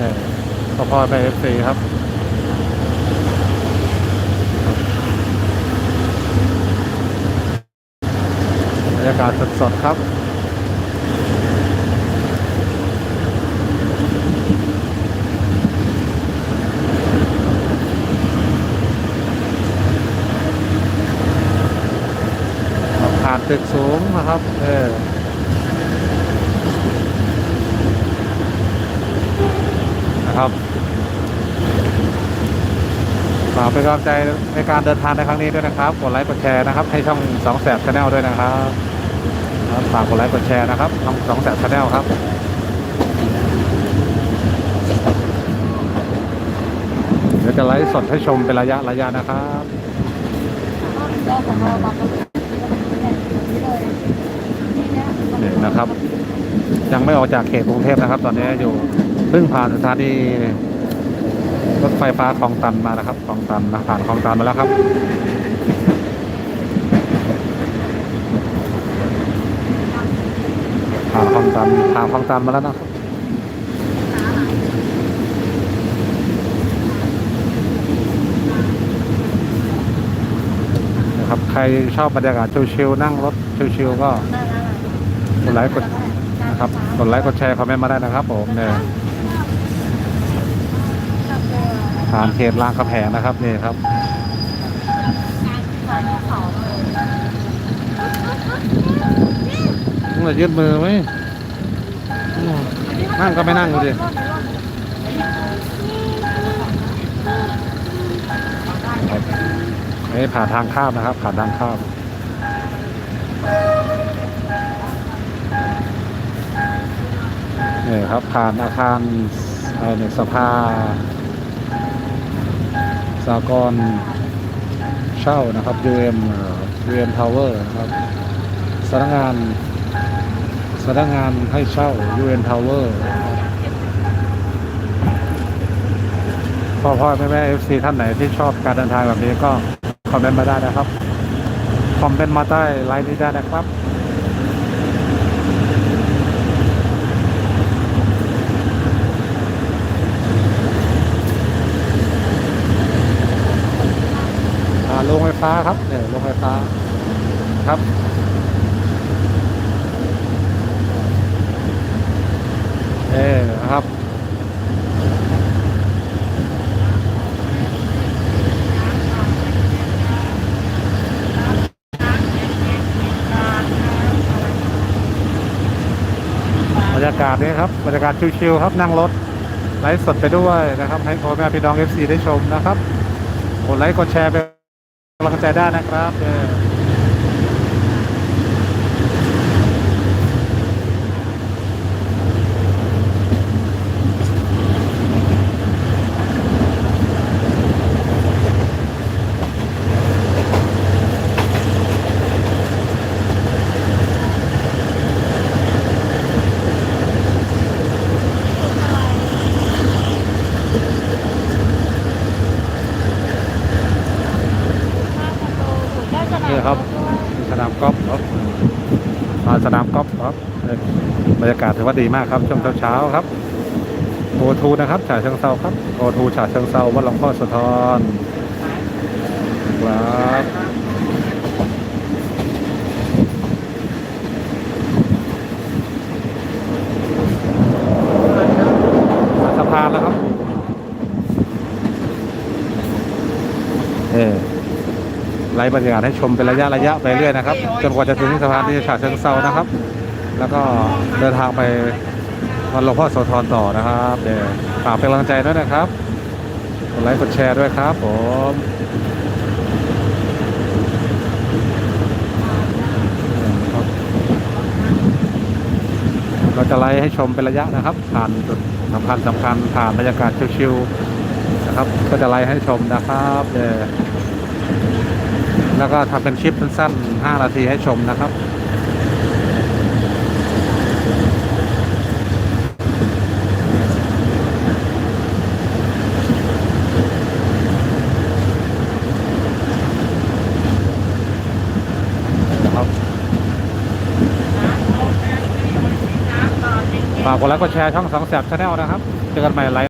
นี่ยก็พอไปเอฟซีครับบรรยากาศสดๆครับผ่านตึกสูงนะครับ เออ นะครับฝากเป็นกำลังใจในการเดินทางในครั้งนี้ด้วยนะครับ กดไลค์กดแชร์นะครับ ให้ช่องสองแสบชาแนลด้วยนะครับฝากกดไลค์กดแชร์นะครับช่องสองแสบชาแนลครับเดี๋ยวจะไลฟ์สดให้ชมเป็นระยะระยะนะครับเนี่ยนี่เนี่ยนี่นะครับ ยังไม่ออกจากเขตกรุงเทพนะครับ ตอนนี้อยู่ เพิ่งผ่านสถานีรถไฟฟ้าคลองตันมานะครับคลองตันนะผ่านคลองตันมาแล้วครับผ่านคลองตันผ่านคลองตันมาแล้วนะครับนะครับใครชอบบรรยากาศชิลๆนั่งรถชิลๆก็กดไลค์กดนะครับกดไลค์กดแชร์คอมเมนต์มาได้นะครับผมเนี่ย ผ่านเขตรางคำแหงนะครับนี่ครับต้องจะยืดมือไหมนั่งก็ไม่นั่งดูดิครับนี่ผ่านทางข้ามนะครับ ผ่านทางข้ามนี่ครับผ่านอาคารอะไรเนี่ยสภา สากรเช่านะครับ UM เอ่อ UM Tower นะครับสำนักงานสำนักงานให้เช่า UN Tower พ่อพ่อแม่แม่ FC ท่านไหนที่ชอบการเดินทางแบบนี้ก็คอมเมนต์มาได้นะครับ คอมเมนต์มาใต้ไลน์นี้ได้นะครับ อ่าโรงไฟ้าครับเนี่ยโรงไฟฟ้าครับเออครับบรรยากาศนี้ครับบรรยากาศชิลๆครับนั่งรถไลฟ์สดไปด้วยนะครับ ให้พ่อแม่พี่น้อง FC ได้ชมนะครับกดไลค์กดแชร์เป็น กำลังใจได้นะครับ ครับ สนามกอล์ฟครับมาสนามกอล์ฟครับบรรยากาศถือว่าดีมากครับช่วงเช้าๆครับโอทูนะครับฉาเชิงเซาครับโอทูฉาเชิงเซาวัดหลวงพ่อโสธรครับมาสะพานแล้วครับ เออ ไล่บรรยากาศให้ชมเป็นระยะระยะไปเรื่อยนะครับ จนกว่าจะถึงสะพานที่ฉะเชิงเซานะครับ แล้วก็เดินทางไปวันหลวงพ่อโสธรต่อนะครับเดี๋ยวฝากเป็นกำลังใจด้วยนะครับกดไลค์กดแชร์ด้วยครับผมเราจะไล่ให้ชมเป็นระยะนะครับ ผ่านจุดสำคัญสำคัญผ่านบรรยากาศชิวๆนะครับ ก็จะไล่ให้ชมนะครับเดี๋ยว แล้วก็ทำเป็นคลิปสั้นๆ5นาทีให้ชมนะครับฝากกดไลค์กดแชร์ช่องสองแสบชาแนลนะครับ เจอกันใหม่ไลฟ์